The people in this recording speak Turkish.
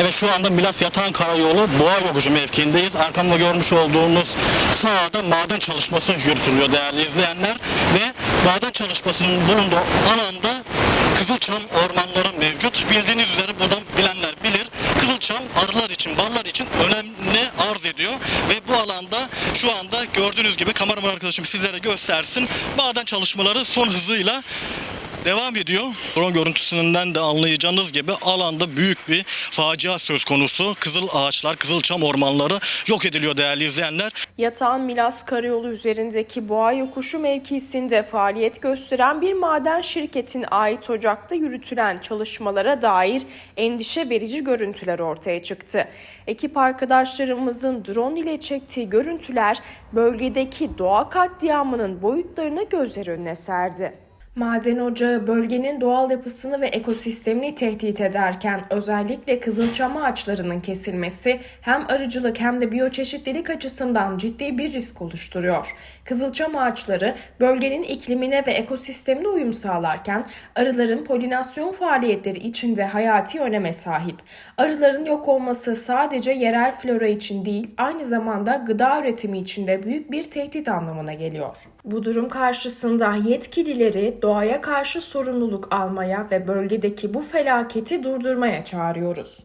Evet şu anda Milas Yatağan Karayolu Boğa Yokuşu mevkiindeyiz. Arkamda görmüş olduğunuz sahada maden çalışması yürütülüyor değerli izleyenler. Ve maden çalışmasının bulunduğu alanda Kızılçam ormanları mevcut. Bildiğiniz üzere buradan bilenler bilir. Kızılçam arılar için, ballar için önemli arz ediyor. Ve bu alanda şu anda gördüğünüz gibi kameraman arkadaşım sizlere göstersin. Maden çalışmaları son hızıyla devam ediyor. Drone görüntüsünden de anlayacağınız gibi alanda büyük bir facia söz konusu. Kızıl ağaçlar, kızılçam ormanları yok ediliyor değerli izleyenler. Yatağan Milas Karayolu üzerindeki Boğa Yokuşu mevkisinde faaliyet gösteren bir maden şirketin ait ocakta yürütülen çalışmalara dair endişe verici görüntüler ortaya çıktı. Ekip arkadaşlarımızın drone ile çektiği görüntüler bölgedeki doğa katliamının boyutlarını gözler önüne serdi. Maden ocağı bölgenin doğal yapısını ve ekosistemini tehdit ederken özellikle kızılçam ağaçlarının kesilmesi hem arıcılık hem de biyoçeşitlilik açısından ciddi bir risk oluşturuyor. Kızılçam ağaçları bölgenin iklimine ve ekosistemine uyum sağlarken arıların polinasyon faaliyetleri içinde hayati öneme sahip. Arıların yok olması sadece yerel flora için değil aynı zamanda gıda üretimi için de büyük bir tehdit anlamına geliyor. Bu durum karşısında yetkilileri doğaya karşı sorumluluk almaya ve bölgedeki bu felaketi durdurmaya çağırıyoruz.